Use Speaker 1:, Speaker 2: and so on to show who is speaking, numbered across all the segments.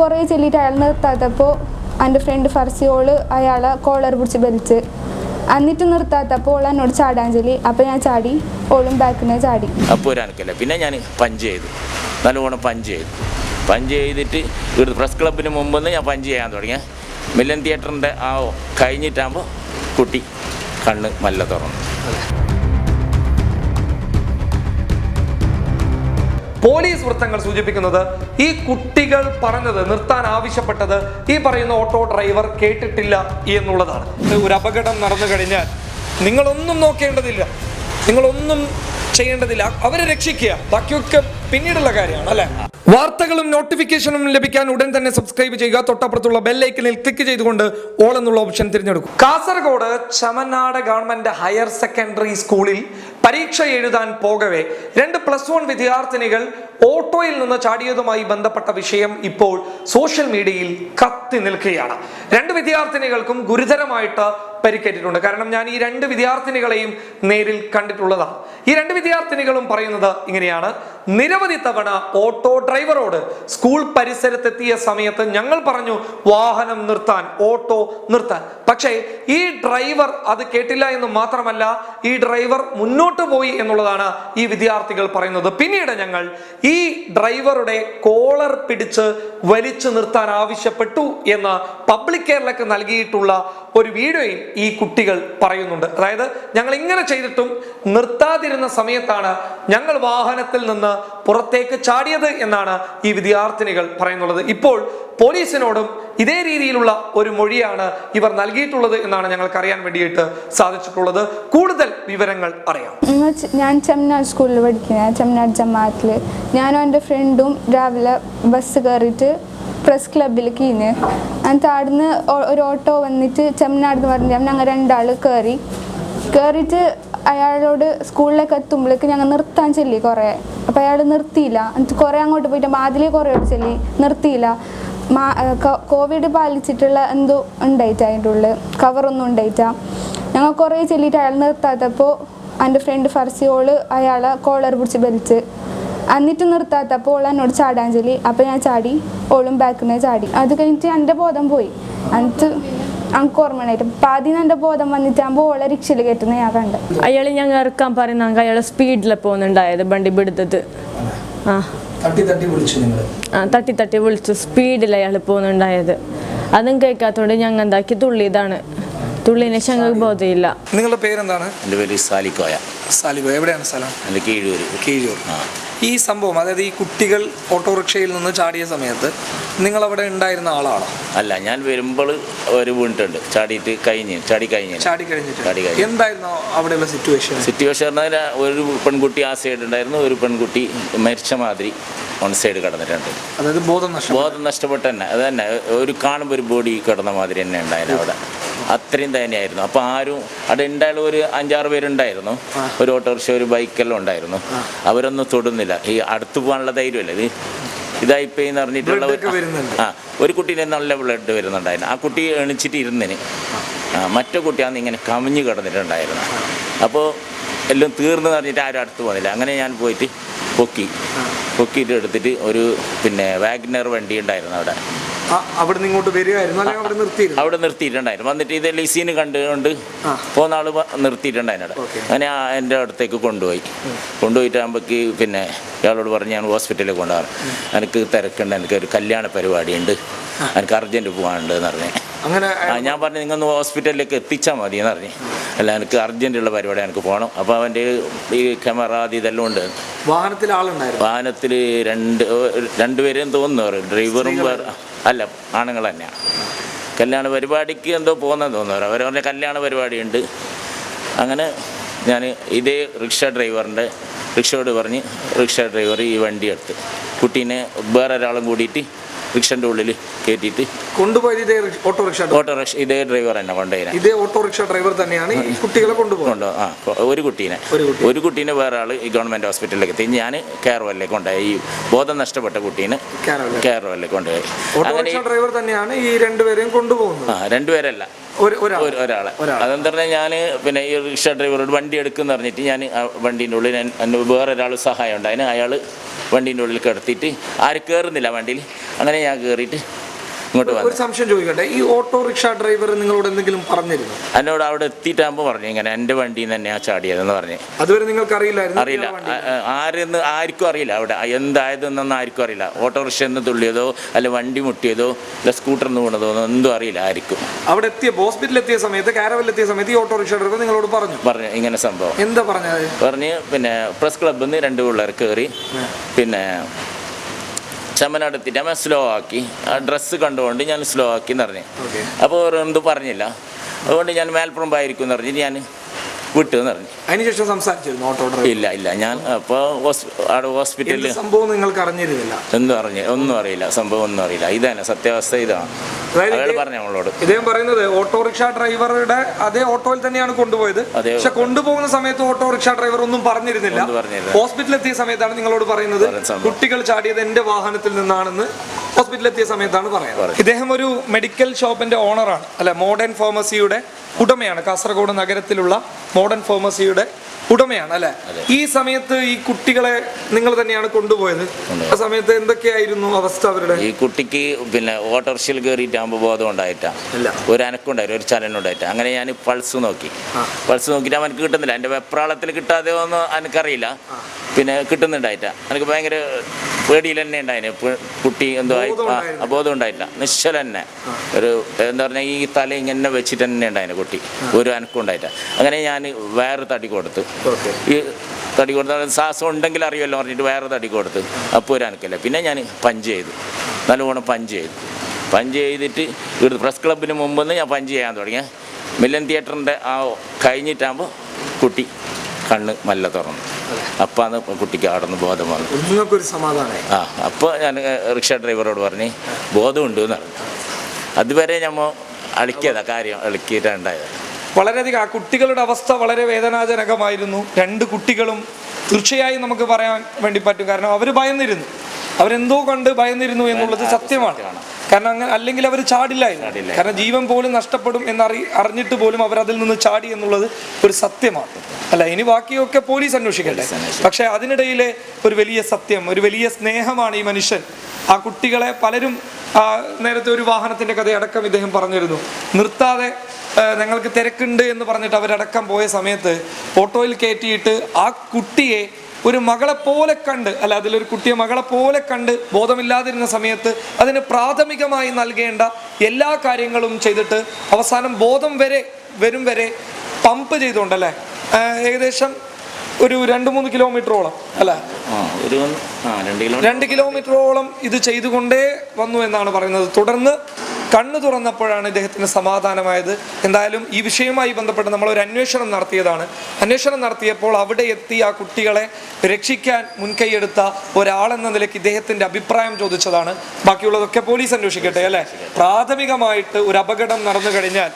Speaker 1: കുറേ ചെല്ലിയിട്ട് അയാൾ നിർത്താത്തപ്പോൾ എന്റെ ഫ്രണ്ട് ഫർസിയോൾ അയാളെ കോളർ പിടിച്ച് വലിച്ച് എന്നിട്ട് നിർത്താത്തപ്പോൾ ഓൾ എന്നോട് ചാടാൻ ചൊല്ലി. അപ്പോൾ ഞാൻ ചാടി ഓളും ബാക്കിനെ ചാടി.
Speaker 2: അപ്പോൾ ഒരു അനക്കല്ല പിന്നെ ഞാൻ പഞ്ച് ചെയ്തു. നല്ലവണ്ണം പഞ്ച് ചെയ്തു. പഞ്ച് ചെയ്തിട്ട് ഇവിടെ പ്രസ് ക്ലബിന് മുമ്പ് ഞാൻ പഞ്ച് ചെയ്യാൻ തുടങ്ങിയ മില്ലൻ തിയേറ്ററിന്റെ ആ കഴിഞ്ഞിട്ടാകുമ്പോൾ കുട്ടി കണ്ണ് മല്ല തുറന്നു.
Speaker 3: പോലീസ് വൃത്തങ്ങൾ സൂചിപ്പിക്കുന്നത് ഈ കുട്ടികൾ പറഞ്ഞത് നിർത്താൻ ആവശ്യപ്പെട്ടത് ഈ പറയുന്ന ഓട്ടോ ഡ്രൈവർ കേട്ടിട്ടില്ല എന്നുള്ളതാണ്. ഒരു അപകടം നടന്നു കഴിഞ്ഞാൽ നിങ്ങളൊന്നും നോക്കേണ്ടതില്ല. നിങ്ങളൊന്നും ചെയ്യേണ്ടതില്ല. അവരെ രക്ഷിക്കുക. ബാക്കിയൊക്കെ പിന്നീടുള്ള കാര്യമാണ് അല്ലെ? വാർത്തകളും നോട്ടിഫിക്കേഷനും ലഭിക്കാൻ ഉടൻ തന്നെ സബ്സ്ക്രൈബ് ചെയ്യുക. തൊട്ടപ്പുറത്തുള്ള ബെല്ലൈക്കനിൽ ക്ലിക്ക് ചെയ്തുകൊണ്ട് ഓൾ എന്നുള്ള ഓപ്ഷൻ തിരഞ്ഞെടുക്കും. Kasaragod Chemnad government higher secondary സ്കൂളിൽ പരീക്ഷ എഴുതാൻ പോകവേ. രണ്ട് പ്ലസ് വൺ വിദ്യാർത്ഥിനികൾ ഓട്ടോയിൽ നിന്ന് ചാടിയതുമായി ബന്ധപ്പെട്ട വിഷയം ഇപ്പോൾ സോഷ്യൽ മീഡിയയിൽ കത്തി നിൽക്കുകയാണ്. രണ്ട് വിദ്യാർത്ഥിനികൾക്കും ഗുരുതരമായിട്ട് പരിക്കേറ്റിട്ടുണ്ട്. കാരണം ഞാൻ ഈ രണ്ട് വിദ്യാർത്ഥിനികളെയും നേരിൽ കണ്ടിട്ടുള്ളതാണ്. ഈ രണ്ട് വിദ്യാർത്ഥിനികളും പറയുന്നത് ഇങ്ങനെയാണ്. നിരവധി തവണ ഓട്ടോ ഡ്രൈവറോട് സ്കൂൾ പരിസരത്തെത്തിയ സമയത്ത് ഞങ്ങൾ പറഞ്ഞു വാഹനം നിർത്താൻ ഓട്ടോ നിർത്താൻ. പക്ഷേ ഈ ഡ്രൈവർ അത് കേട്ടില്ല എന്ന് മാത്രമല്ല ഈ ഡ്രൈവർ മുന്നോട്ട് പോയി എന്നുള്ളതാണ് ഈ വിദ്യാർത്ഥികൾ പറയുന്നത്. പിന്നീട് ഞങ്ങൾ ഈ ഡ്രൈവറുടെ കോളർ പിടിച്ച് വലിച്ചു നിർത്താൻ ആവശ്യപ്പെട്ടു എന്ന് പബ്ലിക് കെയറിലേക്ക് നൽകിയിട്ടുള്ള ഒരു വീഡിയോയിൽ ഈ കുട്ടികൾ പറയുന്നുണ്ട്. അതായത് ഞങ്ങൾ ഇങ്ങനെ ചെയ്തിട്ടും നിർത്താതിരുന്ന സമയത്താണ് ഞങ്ങൾ വാഹനത്തിൽ നിന്ന് പുറത്തേക്ക് ചാടിയത് എന്നാണ് ഈ വിദ്യാർത്ഥിനികൾ പറയുന്നുള്ളത്. ഇപ്പോൾ പോലീസിനോടും ഇതേ രീതിയിലുള്ള ഒരു മൊഴിയാണ് ഇവർ നൽകിയിട്ടുള്ളത് എന്നാണ് ഞങ്ങൾക്ക് അറിയാൻ വേണ്ടിയിട്ട് സാധിച്ചിട്ടുള്ളത്. കൂടുതൽ വിവരങ്ങൾ അറിയാം.
Speaker 1: ഞാൻ ചെമ്മനാട് സ്കൂളിൽ പഠിക്കുന്നത് ചെമ്മനാട് ജമാഅത്തിൽ ഞാനും എന്റെ ഫ്രണ്ടും രാവിലെ ബസ് കയറിയിട്ട് പ്രസ് ക്ലബിൽ ഇന്ന് എന്നിട്ട് അവിടുന്ന് ഒരു ഓട്ടോ വന്നിട്ട് ചെമ്മനാട് എന്ന് പറഞ്ഞ ഞങ്ങൾ രണ്ടാൾ കയറി കയറിയിട്ട് അയാളോട് സ്കൂളിലേക്ക് എത്തുമ്പോഴേക്ക് ഞങ്ങൾ നിർത്താൻ ചെല്ലി കുറേ. അപ്പോൾ അയാൾ നിർത്തിയില്ല. എന്നിട്ട് കുറേ അങ്ങോട്ട് പോയിട്ട് ആദ്യമേ കുറേ ചെല്ലി. നിർത്തിയില്ല. മാ കോവിഡ് പാലിച്ചിട്ടുള്ള എന്തോ ഉണ്ടായിട്ട് അതിന്റെ ഉള്ളിൽ കവറൊന്നും ഉണ്ടായിട്ടാ. ഞങ്ങൾ കുറേ ചെല്ലിയിട്ട് അയാൾ നിർത്താത്തപ്പോൾ എന്റെ ഫ്രണ്ട് ഫർസിയോൾ അയാളെ കോളർ പിടിച്ച് വലിച്ച് എന്നിട്ട് നിർത്താത്തപ്പോൾ ഓൾ എന്നോട് ചാടാൻ ചൊല്ലി അപ്പോൾ ഞാൻ ചാടി ഓളും ബാക്കിൽ നിന്ന് ചാടി. അത് കഴിഞ്ഞിട്ട് എന്റെ ബോധം പോയി. എന്നിട്ട് എനിക്ക് ഓർമ്മ ഉണ്ടായിട്ട് അപ്പം ആദ്യം എന്റെ ബോധം വന്നിട്ടാകുമ്പോൾ ഓളെ റിക്ഷയിൽ കയറ്റുന്ന ഞാൻ കണ്ടത്
Speaker 4: അയാൾ ഞങ്ങൾ ഇറക്കാൻ പറയുന്നെങ്കിൽ അയാളെ സ്പീഡിൽ പോകുന്നുണ്ടായത് വണ്ടി പിടുത്തത് ആ.
Speaker 3: തട്ടി തട്ടി വിളിച്ചു
Speaker 4: ആ തട്ടി തട്ടി വിളിച്ചു. സ്പീഡിൽ അയാൾ പോകുന്നുണ്ടായത് അതും കേൾക്കാത്തോണ്ട് ഞങ്ങൾ എന്താക്കി തുള്ളിയതാണ്. തുള്ളിനെ ഞങ്ങൾക്ക് ബോധമില്ല
Speaker 3: നിങ്ങളുടെ പേരെന്താണ്?
Speaker 2: എന്റെ പേര് സാലിക്കോയ
Speaker 3: സാലിക്കോയ എവിടെയാണ് സ്ഥലം?
Speaker 2: എന്റെ കീഴൂർ
Speaker 3: കീഴൂർ.
Speaker 2: ആ.
Speaker 3: ഈ സംഭവം അതായത് ഈ കുട്ടികൾ ഓട്ടോറിക്ഷയിൽ നിന്ന് ചാടിയ സമയത്ത് നിങ്ങൾ അവിടെ ഉണ്ടായിരുന്ന ആളാണോ?
Speaker 2: അല്ല ഞാൻ വരുമ്പോൾ ഒരു വീണിട്ടുണ്ട്. ചാടിയിട്ട് കഴിഞ്ഞ് ചാടി കഴിഞ്ഞ്.
Speaker 3: ചാടി കഴിഞ്ഞിട്ട്.
Speaker 2: ചാടി കഴിഞ്ഞ്.
Speaker 3: എന്തായിരുന്നു അവിടെയുള്ള സിറ്റുവേഷൻ
Speaker 2: സിറ്റുവേഷൻ പറഞ്ഞാൽ ഒരു പെൺകുട്ടി ആ സൈഡ് ഉണ്ടായിരുന്നു. ഒരു പെൺകുട്ടി മരിച്ച മാതിരി ഓൺ സൈഡ് കടന്നിട്ടുണ്ട്.
Speaker 3: അതായത് ബോധം നഷ്ടം
Speaker 2: ബോധം നഷ്ടപ്പെട്ട തന്നെ. അത് തന്നെ. ഒരു കാണുമ്പോൾ ഒരു ബോഡി കിടന്ന മാതിരി തന്നെ ഉണ്ടായിരുന്നു അവിടെ. അത്രയും തന്നെയായിരുന്നു അപ്പോൾ ആരും അവിടെ ഉണ്ടായാലും ഒരു അഞ്ചാറ് പേരുണ്ടായിരുന്നു. ഒരു ഓട്ടോറിക്ഷ ഒരു ബൈക്കെല്ലാം ഉണ്ടായിരുന്നു. അവരൊന്നും തൊടുന്നില്ല. ഈ അടുത്ത് പോകാനുള്ള ധൈര്യമല്ല. ഇത് ഇതായിപ്പോയി എന്ന് പറഞ്ഞിട്ടുള്ള. ആ ഒരു കുട്ടീനെ നല്ല ബ്ലഡ് വരുന്നുണ്ടായിരുന്നു. ആ കുട്ടി എണിച്ചിട്ട് ഇരുന്നിന്. ആ മറ്റേ കുട്ടിയാന്ന് ഇങ്ങനെ കമിഞ്ഞ് കിടന്നിട്ടുണ്ടായിരുന്നു. അപ്പോൾ എല്ലാം തീർന്നു പറഞ്ഞിട്ട് ആരും അടുത്ത് പോകുന്നില്ല അങ്ങനെ ഞാൻ പോയിട്ട് പൊക്കി. പൊക്കിയിട്ട് എടുത്തിട്ട് ഒരു പിന്നെ വാഗ്നർ വണ്ടി ഉണ്ടായിരുന്നു അവിടെ.
Speaker 3: അവിടെ നിന്ന് ഇങ്ങോട്ട് വരികയായിരുന്നു അല്ലെങ്കിൽ അവിടെ നിർത്തിയിരുന്നു?
Speaker 2: അവിടെ നിർത്തിയിട്ടുണ്ടായിരുന്നു. വന്നിട്ട് ഇത് ലിസീന് കണ്ടുകൊണ്ട്. പോകുന്ന ആൾ നിർത്തിയിട്ടുണ്ടായിരുന്നു. അങ്ങനെ എന്റെ അടുത്തേക്ക് കൊണ്ടുപോയി. കൊണ്ടുപോയിട്ടാകുമ്പോഴേക്ക് പിന്നെ ഇയാളോട് പറഞ്ഞ് ഞാൻ ഹോസ്പിറ്റലിൽ കൊണ്ടുപോകാൻ എനിക്ക് തിരക്കുണ്ട് എനിക്ക് ഒരു കല്യാണ പരിപാടിയുണ്ട്. എനിക്ക് അർജന്റ് പോകാനുണ്ട് എന്ന് പറഞ്ഞു.
Speaker 3: അങ്ങനെ
Speaker 2: ഞാൻ പറഞ്ഞു നിങ്ങൾ ഹോസ്പിറ്റലിലേക്ക് എത്തിച്ചാൽ മതി എന്ന് പറഞ്ഞു. അല്ല എനിക്ക് അർജന്റുള്ള പരിപാടി എനിക്ക് പോകണം. അപ്പോൾ അവന്റെ ഈ ക്യാമറ അത് ഇതെല്ലാം ഉണ്ട്.
Speaker 3: വാഹനത്തിൽ ആളുണ്ടായിരുന്നു?
Speaker 2: വാഹനത്തിൽ രണ്ട് രണ്ടുപേരെയും തോന്നുന്നു. ഡ്രൈവറും വേറെ അല്ല ആണുങ്ങൾ തന്നെയാണ് കല്യാണ പരിപാടിക്ക് എന്തോ പോകുന്നതെന്ന് തോന്നുന്നു. അവർ പറഞ്ഞ കല്യാണ പരിപാടിയുണ്ട്. അങ്ങനെ ഞാൻ ഇതേ റിക്ഷ ഡ്രൈവറിന്റെ റിക്ഷയോട് പറഞ്ഞ് റിക്ഷ ഡ്രൈവർ ഈ വണ്ടി എടുത്ത്. കുട്ടീനെ വേറെ ഒരാളും കൂടിയിട്ട് റിക്ഷന്റെ ഉള്ളിൽ കയറ്റിയിട്ട്
Speaker 3: കൊണ്ടുപോയത് ഇതേ ഓട്ടോറിക്ഷ.
Speaker 2: ഓട്ടോറിക്ഷ ഇതേ ഡ്രൈവർ തന്നെ കൊണ്ടുപോയി
Speaker 3: ഇതേ ഓട്ടോറിക്ഷ ഡ്രൈവർ തന്നെയാണ് ഈ കുട്ടികളെ കൊണ്ടുപോകുന്നത്
Speaker 2: കൊണ്ടോ ആ ഒരു കുട്ടീനെ.
Speaker 3: ഒരു
Speaker 2: കുട്ടീനെ. വേറെ ആൾ ഈ ഗവൺമെന്റ് ഹോസ്പിറ്റലിലേക്ക് എത്തി. ഞാൻ കേരളയിലേക്ക് കൊണ്ടുപോയി. ഈ ബോധം നഷ്ടപ്പെട്ട കുട്ടീനെ കേരളയിലേക്ക് കൊണ്ടുപോയി.
Speaker 3: ഓട്ടോറിക്ഷ ഡ്രൈവർ തന്നെയാണ് ഈ രണ്ടുപേരെയും കൊണ്ടുപോകുന്നത്.
Speaker 2: ആ രണ്ടുപേരല്ല. ഒരാളെ. അതെന്താ പറഞ്ഞാൽ ഞാൻ പിന്നെ ഈ റിക്ഷ ഡ്രൈവറോട് വണ്ടി എടുക്കുമെന്ന് പറഞ്ഞിട്ട് ഞാൻ വണ്ടീന്റെ ഉള്ളിൽ വേറെ ഒരാൾ സഹായം ഉണ്ടായിന് അയാൾ വണ്ടീന്റെ ഉള്ളിൽ കിടത്തിയിട്ട് ആരും കയറുന്നില്ല വണ്ടിയിൽ. അങ്ങനെ ഞാൻ കയറിയിട്ട് ഇങ്ങോട്ട്
Speaker 3: ഒരു സംശയം ചോദിക്കട്ടെ. ഈ ഓട്ടോറിക്ഷ ഡ്രൈവർ നിങ്ങളോട് എന്തെങ്കിലും പറഞ്ഞിരുന്നു?
Speaker 2: എന്നോട് അവിടെ എത്തിയിട്ടാകുമ്പോൾ പറഞ്ഞു ഇങ്ങനെ എന്റെ വണ്ടിയിൽ നിന്ന് തന്നെയാണ് ചാടിയതെന്ന് പറഞ്ഞു.
Speaker 3: അതുവരെ നിങ്ങൾക്ക് അറിയില്ലായിരുന്നു
Speaker 2: അറിയില്ല. ആരെന്ന് ആർക്കും അറിയില്ല അവിടെ. എന്തായതെന്നൊന്നും ആർക്കും അറിയില്ല. ഓട്ടോറിക്ഷ എന്ന് തുള്ളിയതോ അല്ല വണ്ടി മുട്ടിയതോ അല്ല സ്കൂട്ടറിന്ന് വീണതോ ഒന്നും എന്തും അറിയില്ല ആർക്കും.
Speaker 3: അവിടെ എത്തിയ ഹോസ്പിറ്റലിൽ എത്തിയ സമയത്ത് കാരവലിൽ എത്തിയ സമയത്ത് ഈ ഓട്ടോറിക്ഷ ഡ്രൈവർ നിങ്ങളോട് പറഞ്ഞു?
Speaker 2: പറഞ്ഞു ഇങ്ങനെ സംഭവം.
Speaker 3: എന്താ പറഞ്ഞത്?
Speaker 2: പറഞ്ഞ് പിന്നെ പ്രസ് ക്ലബ്ബിൽ നിന്ന് രണ്ട് പിള്ളേർ കയറി പിന്നെ ചമ്മനടുത്തിട്ട് അമ്മ സ്ലോ ആക്കി ആ ഡ്രസ്സ് കണ്ടുകൊണ്ട് ഞാൻ സ്ലോ ആക്കി എന്ന് പറഞ്ഞു അപ്പോൾ എന്ത് പറഞ്ഞില്ല. അതുകൊണ്ട് ഞാൻ മേൽപ്പുറമ്പായിരിക്കും എന്ന് പറഞ്ഞിട്ട് ഞാൻ വിട്ടു എന്ന് പറഞ്ഞു.
Speaker 3: അതിനുശേഷം സംസാരിച്ചിരുന്നു ഓട്ടോ ഡ്രൈവർ
Speaker 2: ഇല്ല ഇല്ല. ഞാൻ അപ്പോൾ അവിടെ ഹോസ്പിറ്റലിൽ
Speaker 3: എന്ത് സംഭവം നിങ്ങൾക്ക് അറിഞ്ഞിരുന്നില്ല?
Speaker 2: ഒന്നും അറിഞ്ഞു ഒന്നും അറിയില്ല. സംഭവം ഒന്നും അറിയില്ല. ഇതാണ് സത്യാവസ്ഥ ഇതാണ്. അയാൾ പറഞ്ഞു നമ്മളോട്.
Speaker 3: ഇദ്ദേഹം പറയുന്നത് ഓട്ടോറിക്ഷ ഡ്രൈവറുടെ അതേ ഓട്ടോയിൽ തന്നെയാണ് കൊണ്ടുപോയത്. പക്ഷെ കൊണ്ടുപോകുന്ന സമയത്ത് ഓട്ടോറിക്ഷ ഡ്രൈവർ ഒന്നും പറഞ്ഞിരുന്നില്ല. ഹോസ്പിറ്റലിൽ എത്തിയ സമയത്താണ് നിങ്ങളോട് പറയുന്നത്. കുട്ടികൾ ചാടിയത് എന്റെ വാഹനത്തിൽ നിന്നാണെന്ന്. ഹോസ്പിറ്റലിൽ എത്തിയ സമയത്താണ് പറയുന്നത്. ഇദ്ദേഹം ഒരു മെഡിക്കൽ ഷോപ്പിന്റെ ഓണറാണ്. അല്ലെ മോഡേൺ ഫാർമസിയുടെ ഉടമയാണ്. കാസർഗോഡ് നഗരത്തിലുള്ള മോഡേൺ ഫാർമസിയുടെ ഉടമയാണ് അല്ലെ? ഈ സമയത്ത് ഈ കുട്ടികളെ നിങ്ങൾ തന്നെയാണ് കൊണ്ടുപോയത്. ആ സമയത്ത് എന്തൊക്കെയായിരുന്നു അവസ്ഥ അവരുടെ?
Speaker 2: ഈ കുട്ടിക്ക് പിന്നെ ഓട്ടോറിക്ഷയിൽ കയറിയിട്ടാകുമ്പോൾ ബോധം ഉണ്ടായിട്ടാ. ഒരു അനക്കുണ്ടായിരുന്നു ഒരു ചലനം ഉണ്ടായിട്ട് അങ്ങനെ ഞാൻ പൾസ് നോക്കി. പൾസ് നോക്കിയിട്ട് അവനക്ക് കിട്ടുന്നില്ല. എന്റെ വെപ്രാളത്തിൽ കിട്ടാതെ ഒന്നും എനിക്കറിയില്ല പിന്നെ കിട്ടുന്നുണ്ടായിട്ടാ. എനിക്ക് ഭയങ്കര പേടിയിൽ തന്നെ ഉണ്ടായിന് കുട്ടി എന്തോ ആയി
Speaker 3: ബോധം
Speaker 2: ഉണ്ടായില്ല നിശ്ചല തന്നെ ഒരു എന്താ പറഞ്ഞാൽ ഈ തല ഇങ്ങനെ വെച്ചിട്ട് തന്നെ ഉണ്ടായിന് കുട്ടി. ഒരു അനക്കം ഉണ്ടായിട്ടാ. അങ്ങനെ ഞാൻ വേറെ തടി കൊടുത്തു. ഈ തടി കൊടുത്ത ശ്വാസം ഉണ്ടെങ്കിൽ അറിയുമല്ലോ പറഞ്ഞിട്ട് വേറെ തടി കൊടുത്തു. അപ്പോൾ ഒരു അനക്കല്ല. പിന്നെ ഞാൻ പഞ്ച് ചെയ്തു. നല്ലവണ്ണം പഞ്ച് ചെയ്തു. പഞ്ച് ചെയ്തിട്ട് ഇവിടുത്തെ പ്രസ് ക്ലബിന് മുമ്പ് ഞാൻ പഞ്ച് ചെയ്യാൻ തുടങ്ങിയ. മില്ലൻ തിയേറ്ററിന്റെ ആ കഴിഞ്ഞിട്ടാകുമ്പോൾ കുട്ടി കണ്ണ് മല്ല തുറന്നു. അപ്പം അന്ന് കുട്ടിക്ക് അവിടെ നിന്ന് ബോധം വന്നു. ആ അപ്പോൾ ഞാൻ റിക്ഷ ഡ്രൈവറോട് പറഞ്ഞ് ബോധമുണ്ട് എന്ന് പറഞ്ഞു. അതുവരെ നമ്മൾ അളിക്കിയതാ കാര്യം അളിക്കിയിട്ടുണ്ടായത്.
Speaker 3: വളരെയധികം ആ കുട്ടികളുടെ അവസ്ഥ വളരെ വേദനാജനകമായിരുന്നു. രണ്ട് കുട്ടികളും തീർച്ചയായും നമുക്ക് പറയാൻ വേണ്ടി പറ്റും. കാരണം അവർ ഭയന്നിരുന്നു. അവരെന്തോ കണ്ട് ഭയന്നിരുന്നു എന്നുള്ളത് സത്യമാണ്. കാരണം അങ്ങനെ അല്ലെങ്കിൽ അവർ ചാടില്ലായിരുന്നു.
Speaker 2: ചാടില്ല.
Speaker 3: കാരണം ജീവൻ പോലും നഷ്ടപ്പെടും എന്നറി അറിഞ്ഞിട്ട് പോലും അവർ അതിൽ നിന്ന് ചാടി എന്നുള്ളത് ഒരു സത്യമാണ്. അല്ല ഇനി ബാക്കിയൊക്കെ പോലീസ് അന്വേഷിക്കട്ടെ. പക്ഷെ അതിനിടയിലെ ഒരു വലിയ സത്യം ഒരു വലിയ സ്നേഹമാണ് ഈ മനുഷ്യൻ. ആ കുട്ടികളെ പലരും ആ, നേരത്തെ ഒരു വാഹനത്തിന്റെ കഥയടക്കം ഇദ്ദേഹം പറഞ്ഞിരുന്നു. നിർത്താതെ നിങ്ങൾക്ക് ഞങ്ങൾക്ക് തിരക്കുണ്ട് എന്ന് പറഞ്ഞിട്ട് അവരടക്കം പോയ സമയത്ത് ഓട്ടോയിൽ കയറ്റിയിട്ട് ആ കുട്ടിയെ ഒരു മകളെ പോലെ കണ്ട് അല്ല അതിലൊരു കുട്ടിയെ മകളെ പോലെ കണ്ട് ബോധമില്ലാതിരുന്ന സമയത്ത് അതിന് പ്രാഥമികമായി നൽകേണ്ട എല്ലാ കാര്യങ്ങളും ചെയ്തിട്ട് അവസാനം ബോധം വരെ വരും വരെ പമ്പ് ചെയ്തുകൊണ്ടല്ലേ? ഏകദേശം ഒരു രണ്ട് മൂന്ന് കിലോമീറ്ററോളം അല്ല?
Speaker 2: രണ്ട്
Speaker 3: കിലോമീറ്ററോളം ഇത് ചെയ്തുകൊണ്ടേ വന്നു എന്നാണ് പറയുന്നത്. തുടർന്ന് കണ്ണു തുറന്നപ്പോഴാണ് ഇദ്ദേഹത്തിന് സമാധാനമായത്. എന്തായാലും ഈ വിഷയവുമായി ബന്ധപ്പെട്ട് നമ്മൾ ഒരു അന്വേഷണം നടത്തിയതാണ്. അന്വേഷണം നടത്തിയപ്പോൾ അവിടെ എത്തി ആ കുട്ടികളെ രക്ഷിക്കാൻ മുൻകൈയെടുത്ത ഒരാളെന്ന നിലയ്ക്ക് ഇദ്ദേഹത്തിന്റെ അഭിപ്രായം ചോദിച്ചതാണ്. ബാക്കിയുള്ളതൊക്കെ പോലീസ് അന്വേഷിക്കട്ടെ അല്ലേ? പ്രാഥമികമായിട്ട് ഒരു അപകടം നടന്നു കഴിഞ്ഞാൽ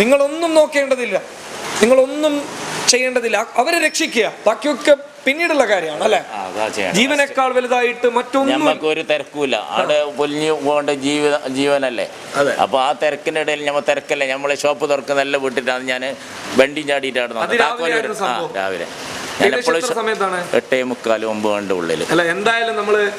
Speaker 3: നിങ്ങളൊന്നും നോക്കേണ്ടതില്ല. നിങ്ങളൊന്നും ചെയ്യേണ്ടതില്ല. അവരെ രക്ഷിക്കുക. ബാക്കിയൊക്കെ പിന്നീടുള്ള കാര്യമാണ് അല്ലെ? ജീവനേക്കാൾ വലുതായിട്ട് മറ്റൊന്നും
Speaker 2: നമുക്ക് ഒരു തിരക്കൂല. അവിടെ പൊലിഞ്ഞു പോകേണ്ട ജീവ ജീവനല്ലേ. അപ്പൊ ആ തിരക്കിന്റെ ഇടയിൽ ഞമ്മ തിരക്കല്ലേ? നമ്മളെ ഷോപ്പ് തുറക്കുന്നല്ല വിട്ടിട്ടാണ് ഞാൻ വണ്ടി ചാടിയിട്ടാണ്
Speaker 3: രാവിലെ. സമയത്താണ്
Speaker 2: എട്ടേ മുക്കാലും ഒമ്പതിന്റെ ഉള്ളിൽ
Speaker 3: അല്ല എന്തായാലും നമ്മൾ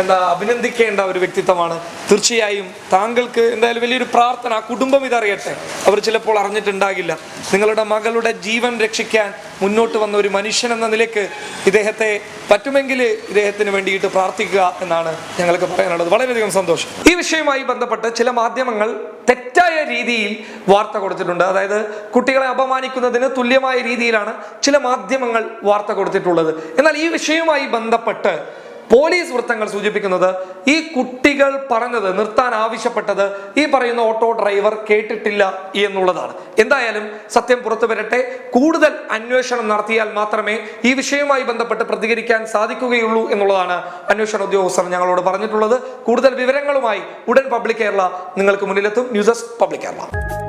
Speaker 3: എന്താ അഭിനന്ദിക്കേണ്ട ഒരു വ്യക്തിത്വമാണ്. തീർച്ചയായും താങ്കൾക്ക് എന്തായാലും വലിയൊരു പ്രാർത്ഥന ആ കുടുംബം ഇതറിയട്ടെ. അവർ ചിലപ്പോൾ അറിഞ്ഞിട്ടുണ്ടാകില്ല. നിങ്ങളുടെ മകളുടെ ജീവൻ രക്ഷിക്കാൻ മുന്നോട്ട് വന്ന ഒരു മനുഷ്യൻ എന്ന നിലയ്ക്ക് ഇദ്ദേഹത്തെ പറ്റുമെങ്കിൽ ഇദ്ദേഹത്തിന് വേണ്ടിയിട്ട് പ്രാർത്ഥിക്കുക എന്നാണ് ഞങ്ങൾക്ക് പറയാനുള്ളത്. വളരെയധികം സന്തോഷം. ഈ വിഷയവുമായി ബന്ധപ്പെട്ട് ചില മാധ്യമങ്ങൾ തെറ്റായ രീതിയിൽ വാർത്ത കൊടുത്തിട്ടുണ്ട്. അതായത് കുട്ടികളെ അപമാനിക്കുന്നതിന് തുല്യമായ രീതിയിലാണ് ചില മാധ്യമങ്ങൾ വാർത്ത കൊടുത്തിട്ടുള്ളത്. എന്നാൽ ഈ വിഷയവുമായി ബന്ധപ്പെട്ട് പോലീസ് വൃത്തങ്ങൾ സൂചിപ്പിക്കുന്നത് ഈ കുട്ടികൾ പറഞ്ഞത് നിർത്താൻ ആവശ്യപ്പെട്ടത് ഈ പറയുന്ന ഓട്ടോ ഡ്രൈവർ കേട്ടിട്ടില്ല എന്നുള്ളതാണ്. എന്തായാലും സത്യം പുറത്തു വരട്ടെ. കൂടുതൽ അന്വേഷണം നടത്തിയാൽ മാത്രമേ ഈ വിഷയവുമായി ബന്ധപ്പെട്ട് പ്രതികരിക്കാൻ സാധിക്കുകയുള്ളൂ എന്നുള്ളതാണ് അന്വേഷണ ഉദ്യോഗസ്ഥർ ഞങ്ങളോട് പറഞ്ഞിട്ടുള്ളത്. കൂടുതൽ വിവരങ്ങളുമായി ഉടൻ പബ്ലിക് കേരള നിങ്ങൾക്ക് മുന്നിലെത്തും. News desk public Kerala.